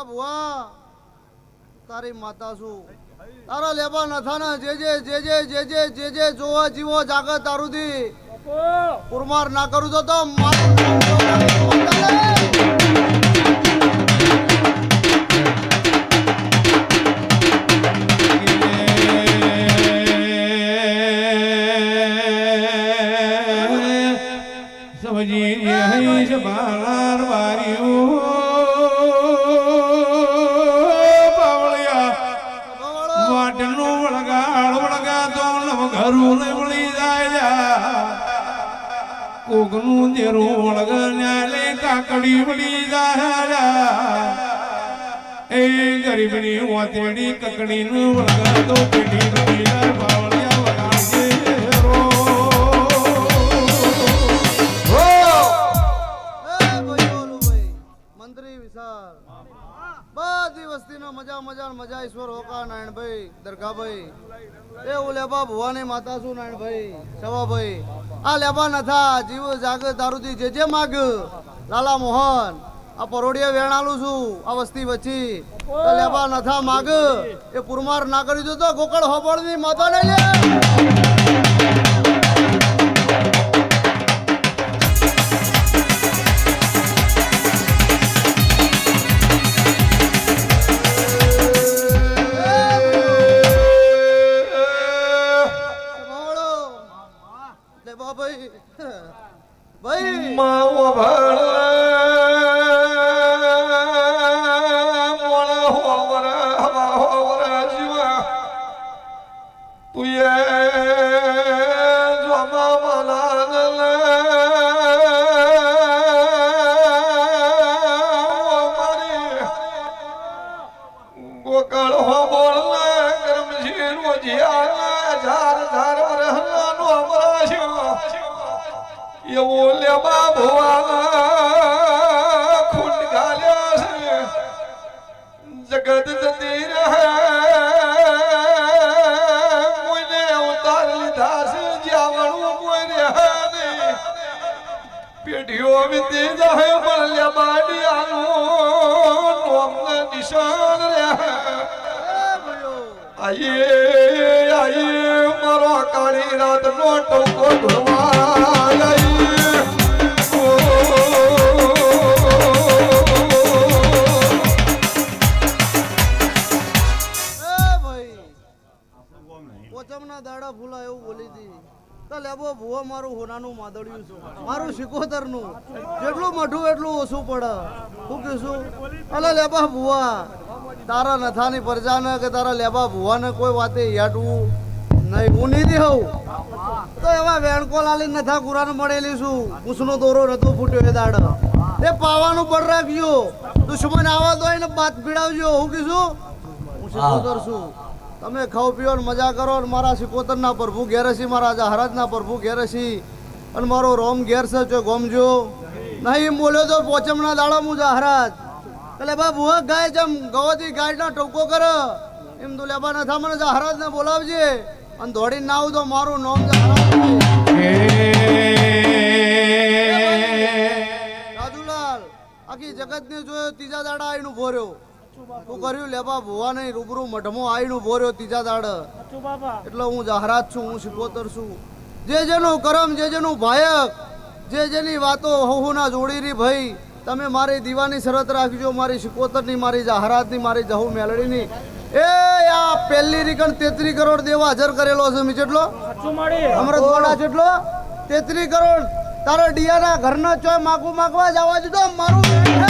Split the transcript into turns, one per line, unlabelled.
લેબા ભુવા, તારી માતા છું તારા લેબા નથાના, જે જે જે જે જે જે જે જે જોવા જીવો, જાગે તારું દી પુરમાર ના કરું તો તો.
સમજી હઈ વાર્યું મારું નમળી જાય કોકનું જેરું વળગલે કાકડી વળી જાય એ ગરીબની ઓતેડી કકડીનું વળગ તો પેઢી વળી જાય
વિશાલ બધી વસ્તીનો મજા મજા મજા ઈશ્વર હોકા નારાયણભાઈ દરગાભાઈ એ લેબા ભુવાની માતા છું નારાયણભાઈ સવાભાઈ. આ લેબા નથા, જીવ જાગ તારુથી જે જે માગ. લાલા મોહન, આ પરોડિયા વેણાલું છું, આ વસ્તી વચ્ચી. લેબા નથા માગ. એ પુરમાર ના કરી દો તો ગોકળ હોબળની માતા ને
માવો ભણલા જીવા તુએ જમા મલા ગોકળ હો બોલ કર્મ જીરો જીયા ઝાર ઝાર રહલાનો અમારા એવો લેબા ભુવા ખુંડ ગાલ્યા છે. જગત જતી રહે. કોઈને અવતાર લીધા છે જ્યાવણું કોઈ રહે નહીં. પેઢીઓ વીતી જાય, પણ લેબાડિયાનું નોમને નિશાન રહે
એ ભાઈઓ
આયે આયે મારો કાળી રાત નો ટોકો ધોવા.
પોચમના દાડા ફૂલા એવું બોલી હતી. તો લેબો ભૂવો મારું હોનાનું માદળિયું છે. મારું શિકોતરનું જેટલું મઠું એટલું ઓછું પડે. શું કહીશું અલે લેબા ભૂવા તારા નથાની પ્રજાને કે તારા લેબા ભૂવાને કોઈ વાતે યાટવું નહીં. હું નહીં દેવું તો એવા વેણકો લાલી નથા કુરાને મળેલી છું. પૂછનો દોરો નતો ફૂટ્યો એ દાડ. એ પાવાનું બળ રાખ્યો દુશ્મન આવા તો એને બાત પીડાવજો. હું કીધું હું શું છું. તમે ખાવ પીઓ ને મજા કરો ને મારા સિકોતરના પ્રભુ ઘેરસી મારા જહારાજના પ્રભુ ઘેરસી અને મારો રોમ ઘેર છે જો. ગોમજો નહીં બોલ્યો તો પોચમના દાડા હું જહારાજ એટલે બા ભુવા ગાય જેમ ગવાથી ગાયના ટોકો કર. એમ તો લેબા થા મને જહારાજને બોલાવજે. અને દોડીને ના આવું તો મારું નોમ જહારાજ રાજુલાલ આખી જગત ને જોયો ત્રીજા દાડા આવીને ઊભો રહ્યો. તું કર્યું લેબા ભુવા નહીં રૂબરૂ મઢમો આવીને રહ્યો ત્રીજા દાડ. એટલે હું જાહરાત છું હું શિકોતર છું. જે જેનું કરમ જે જેનું ભાયક જે જેની વાતો હહુના જોડીની ભાઈ તમે મારી દીવાની શરત રાખજો મારી શિકોતરની મારી જાહરાતની મારી જહુ મેલડીની. એ આ પહેલી રીકણ તેત્રી કરોડ દેવા હાજર કરેલો છે મી જેટલો? અમૃત જેટલો? તેત્રી કરોડ. તારા ડિયાના ઘરના ચોય માગું માગવા જવા દીધો મારું.